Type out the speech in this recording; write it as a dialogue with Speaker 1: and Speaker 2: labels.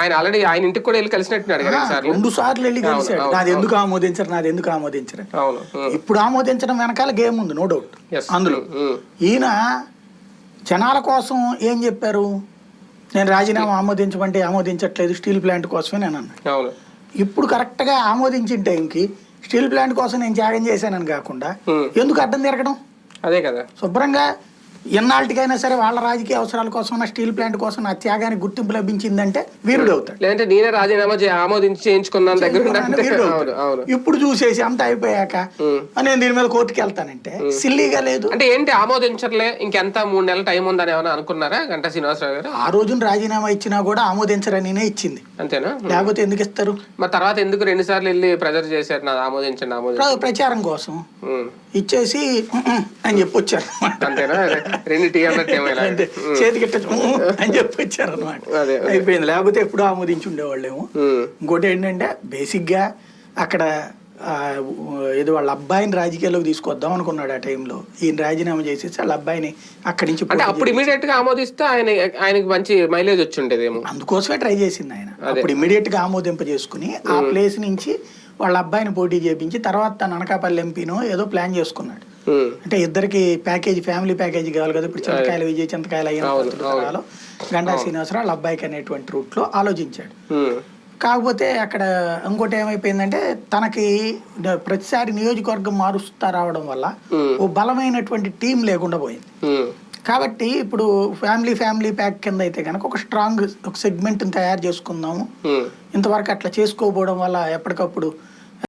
Speaker 1: ఆయన ఆల్రెడీ ఆయన ఇంటికి కూడా వెళ్ళి కలిసినట్టున్నాడు కదా సార్
Speaker 2: రెండు సార్లు వెళ్ళి
Speaker 1: అవును,
Speaker 2: నాది ఎందుకు ఆమోదించరు నాది ఎందుకు ఆమోదించరు?
Speaker 1: అవును
Speaker 2: ఇప్పుడు ఆమోదించడం వెనకాల గేమ్ ఉంది నో డౌట్. అందులో. ఈయన జనాల కోసం ఏం చెప్పారు? నేను రాజీనామా ఆమోదించమంటే ఆమోదించట్లేదు స్టీల్ ప్లాంట్ కోసమే నేను అన్నాను.
Speaker 1: అవును.
Speaker 2: ఇప్పుడు కరెక్ట్గా ఆమోదించిన టైంకి స్టీల్ ప్లాంట్ కోసం నేను త్యాగం చేశానని కాకుండా. ఎందుకు అడ్డం తిరగడం?
Speaker 1: అదే కదా.
Speaker 2: శుభ్రంగా ఎన్నాళ్ళకైనా సరే వాళ్ళ రాజకీయ అవసరాల కోసం నా స్టీల్ ప్లాంట్ కోసం నా త్యాగానికి గుర్తింపు లభించిందంటే వీరుడు అవుతాడు.
Speaker 1: లేదంటే నేనే రాజీనామా ఆమోదించి చేయించుకున్నాను దగ్గర
Speaker 2: ఇప్పుడు చూసేసి అంత అయిపోయాక. నేను దీని మీద కోర్టుకి వెళ్తానంటే సిల్లీగా లేదు.
Speaker 1: అంటే ఏంటి ఆమోదించర్లే ఇంకెంత మూడు నెలల టైం ఉందని ఏమైనా అనుకున్నారా గంటా శ్రీనివాసరావు గారు?
Speaker 2: ఆ రోజున రాజీనామా ఇచ్చినా కూడా ఆమోదించరనినే ఇచ్చింది.
Speaker 1: అంతేనా?
Speaker 2: లేకపోతే ఎందుకు ఇస్తారు?
Speaker 1: మరి తర్వాత ఎందుకు రెండు సార్లు వెళ్ళి ప్రెజర్ చేశారు? నాది ఆమోదించండి ఆమోదించండి.
Speaker 2: ప్ర- ప్రచారం కోసం. ఇచ్చేసి అని చెప్పి వచ్చారు
Speaker 1: అంతేనా? రెండు టీ
Speaker 2: చేతికి అని చెప్పి వచ్చారు అనమాట. అయిపోయింది. లేకపోతే ఎప్పుడు ఆమోదించి ఉండేవాళ్ళేమో. ఇంకోటి ఏంటంటే బేసిక్గా అక్కడ ఆ, ఏదో వాళ్ళ అబ్బాయిని రాజకీయాల్లోకి తీసుకొద్దాం అనుకున్నాడు ఆ టైంలో. ఈయన రాజీనామా చేసేసి వాళ్ళ అబ్బాయిని అక్కడి నుంచి
Speaker 1: అంటే అప్పుడు ఇమీడియట్గా ఆమోదిస్తే ఆయన ఆయనకి మంచి మైలేజ్ వచ్చి ఉండేదేమో
Speaker 2: అందుకోసమే ట్రై చేసింది ఆయన. అప్పుడు ఇమీడియట్గా ఆమోదింప చేసుకుని ఆ ప్లేస్ నుంచి వాళ్ళ అబ్బాయిని పోటీ చేపించి తర్వాత తన అనకాపల్లి ఎంపీనో ఏదో ప్లాన్ చేసుకున్నాడు. అంటే ఇద్దరికి ప్యాకేజ్ ఫ్యామిలీ ప్యాకేజ్ కావాలి కదా. ఇప్పుడు చింతకాయలు విజయ్ చింతకాయలు అయిన గండా శ్రీనివాసరావు అబ్బాయికి అనేటువంటి రూట్లో ఆలోచించాడు. కాకపోతే అక్కడ ఇంకోటి ఏమైపోయిందంటే తనకి ప్రతిసారి నియోజకవర్గం మారుస్తా రావడం వల్ల. ఓ బలమైనటువంటి టీం లేకుండా పోయింది. కాబట్టి ఇప్పుడు ఫ్యామిలీ ఫ్యామిలీ ప్యాక్ కింద అయితే కనుక ఒక స్ట్రాంగ్ ఒక సెగ్మెంట్ని తయారు చేసుకుందాము. ఇంతవరకు అట్లా చేసుకోకపోవడం వల్ల ఎప్పటికప్పుడు